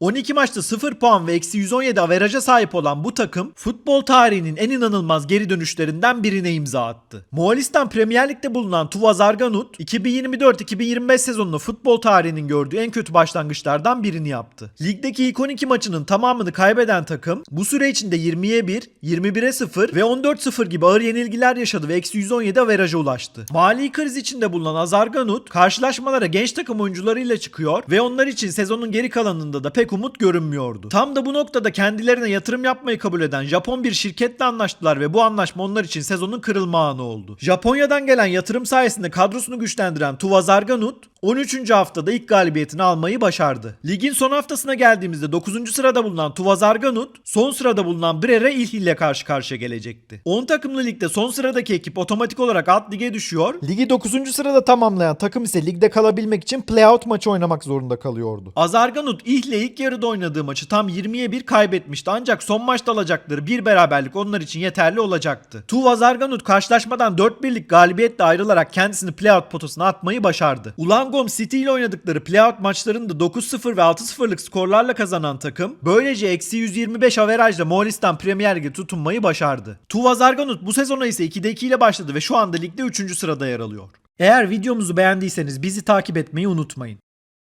12 maçta 0 puan ve eksi 117 averaja sahip olan bu takım futbol tarihinin en inanılmaz geri dönüşlerinden birine imza attı. Moğolistan Premier Lig'de bulunan Tuvaz Arganut 2024-2025 sezonunu futbol tarihinin gördüğü en kötü başlangıçlardan birini yaptı. Ligdeki ilk 12 maçının tamamını kaybeden takım bu süre içinde 20'ye 1, 21'e 0 ve 14-0 gibi ağır yenilgiler yaşadı ve eksi 117 averaja ulaştı. Mali kriz içinde bulunan Azarganut karşılaşmalara genç takım oyuncularıyla çıkıyor ve onlar için sezonun geri kalanında da pek umut görünmüyordu. Tam da bu noktada kendilerine yatırım yapmayı kabul eden Japon bir şirketle anlaştılar ve bu anlaşma onlar için sezonun kırılma anı oldu. Japonya'dan gelen yatırım sayesinde kadrosunu güçlendiren Tuvaz Arganut 13. haftada ilk galibiyetini almayı başardı. Ligin son haftasına geldiğimizde 9. sırada bulunan Tuvaz Arganut son sırada bulunan Brera İlh ile karşı karşıya gelecekti. 10 takımlı ligde son sıradaki ekip otomatik olarak alt lige düşüyor. Ligi 9. sırada tamamlayan takım ise ligde kalabilmek için playout maçı oynamak zorunda kalıyordu. Azarganut İh ile ilk yarıda oynadığı maçı tam 20'ye 1 kaybetmişti ancak son maçta alacakları bir beraberlik onlar için yeterli olacaktı. Tuvaz Arganut karşılaşmadan 4-1'lik galibiyetle ayrılarak kendisini playout potasına atmayı başardı. Ulangom City ile oynadıkları playout maçlarında 9-0 ve 6-0'lık skorlarla kazanan takım böylece eksi 125 averajla Moğolistan Premier Lig'e tutunmayı başardı. Tuvaz Arganut bu sezona ise 2'de 2 ile başladı ve şu anda ligde 3. sırada yer alıyor. Eğer videomuzu beğendiyseniz bizi takip etmeyi unutmayın.